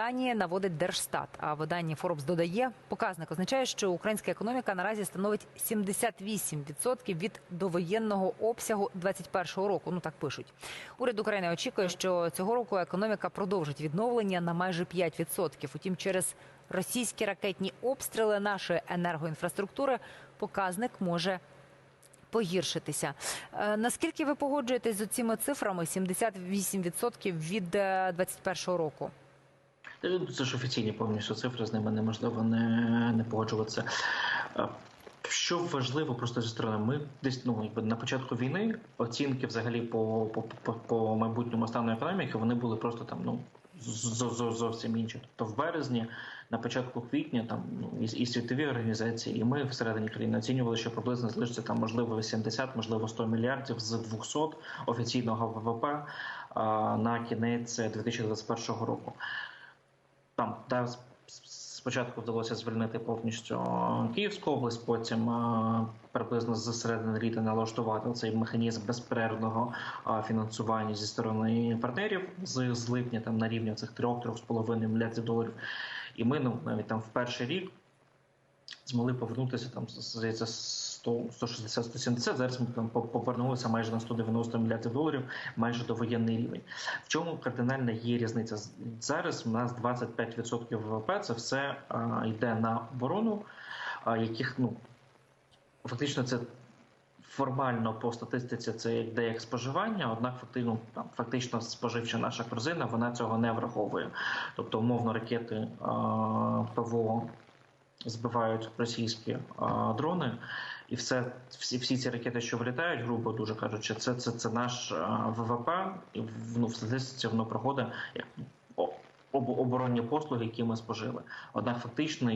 Дані наводить Держстат, а видання Forbes додає, показник означає, що українська економіка наразі становить 78% від довоєнного обсягу 2021 року. Ну так пишуть. Уряд України очікує, що цього року економіка продовжить відновлення на майже 5%. Утім, через російські ракетні обстріли нашої енергоінфраструктури показник може погіршитися. Е, Наскільки ви погоджуєтесь з цими цифрами? 78% від е, 2021 року. Це ж офіційні повністю цифри, з ними неможливо не, не погоджуватися. Що важливо просто зі сторони, ми десь ну якби на початку війни оцінки взагалі по, по, по, по майбутньому стану економіки вони були просто там ну зовсім інші. Тобто в березні, на початку квітня, там ну і, і світові організації, і ми всередині країни оцінювали, що приблизно залишиться там можливо 80, можливо 100 мільярдів з 200 офіційного ВВП а, на кінець 2021 року. Там с- спочатку вдалося звільнити повністю Київську область, потім е, приблизно з середини літа налаштувати цей механізм безперервного е, фінансування зі сторони партнерів з, з липня там на рівні цих 3-3,5 мільярдів доларів. І ми ну навіть там в перший рік змогли повернутися там здається 100, 160, 170, Зараз ми там по- повернулися майже на 190 мільярдів доларів, майже до воєнний рівень. В чому кардинальна є різниця? Зараз у нас 25% ВВП це все йде на оборону, яких ну фактично це. Формально по статистиці це йде як споживання, однак фактично там фактично споживча наша корзина вона цього не враховує. Тобто, умовно, ракети ПВО збивають російські а, дрони, і все всі, всі ці ракети, що вилітають, грубо дуже кажучи, це це, це наш а, ВВП, і ну, в статистиці воно проходить як об- оборонні послуги, які ми спожили. Однак фактично,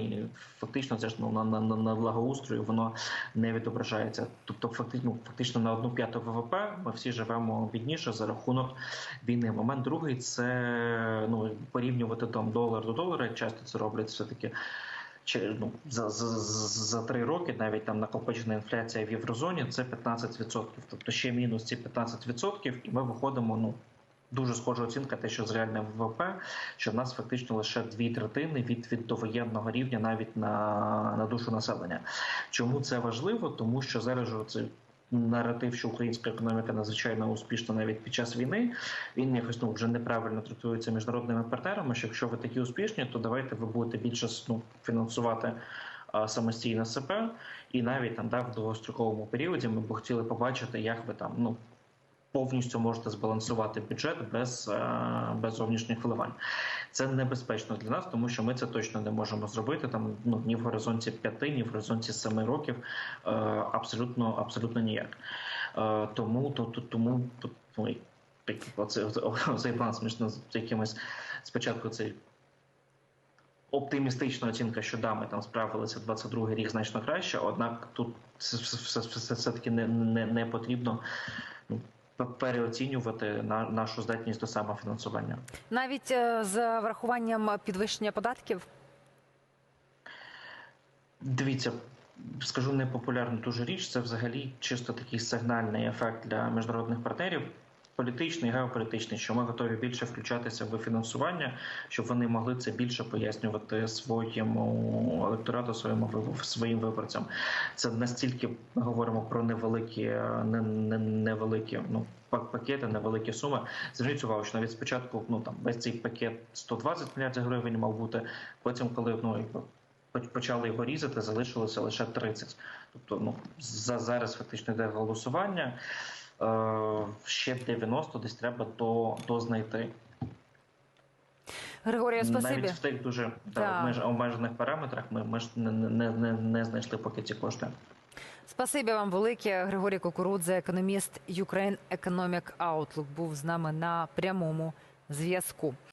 фактично це ж ну, на, на, на, на благоустрою воно не відображається. Тобто, фактично, ну, фактично на одну п'яту ВВП ми всі живемо бідніше за рахунок війни. Момент другий це ну порівнювати там долар до долара. Часто це роблять все таки. Чи ну за, за, за, три роки навіть там накопичена інфляція в єврозоні це 15%. Тобто ще мінус ці 15%, і ми виходимо. Ну дуже схожа оцінка, те, що з реальним ВВП, що в нас фактично лише дві третини від, від довоєнного рівня навіть на, на душу населення. Чому це важливо? Тому що зараз це. Наратив, що українська економіка надзвичайно успішна навіть під час війни, він якось ну вже неправильно трактується міжнародними партнерами. Що якщо ви такі успішні, то давайте ви будете більше ну, фінансувати самостійно себе, і навіть там да, в довгостроковому періоді ми б хотіли побачити, як ви там ну повністю можете збалансувати бюджет без, е, без зовнішніх вливань. Це небезпечно для нас, тому що ми це точно не можемо зробити там ну ні в горизонті п'яти, ні в горизонті семи років. е, Абсолютно, абсолютно ніяк. Е, Тому то, то тому оце, цей смішно з якимось спочатку цей. Оптимістична оцінка, що да, ми там справилися 22-й рік значно краще, однак тут все, все, все таки не, не, не потрібно ну, переоцінювати на нашу здатність до самофінансування. Навіть е, з врахуванням підвищення податків. Дивіться, скажу непопулярну дуже річ. Це взагалі чисто такий сигнальний ефект для міжнародних партнерів. Політичний, геополітичний, що ми готові більше включатися в фінансування, щоб вони могли це більше пояснювати своєму електорату, своєму своїм виборцям. Це настільки ми говоримо про невеликі, не, не, невеликі ну пак- пакети, невеликі суми. Зверніть увагу, що навіть спочатку ну там весь цей пакет 120 мільярдів гривень мав бути. Потім, коли ну почали його різати, залишилося лише 30. Тобто, ну за зараз фактично йде голосування. Е, ще 90 десь треба до, знайти. Григорію, спасибі. Навіть в тих дуже да, Да, обмеж- обмежених параметрах ми, ми ж не, не, не, не знайшли поки ці кошти. Спасибі вам велике. Григорій Кукурудзе, економіст Ukraine Economic Outlook, був з нами на прямому зв'язку.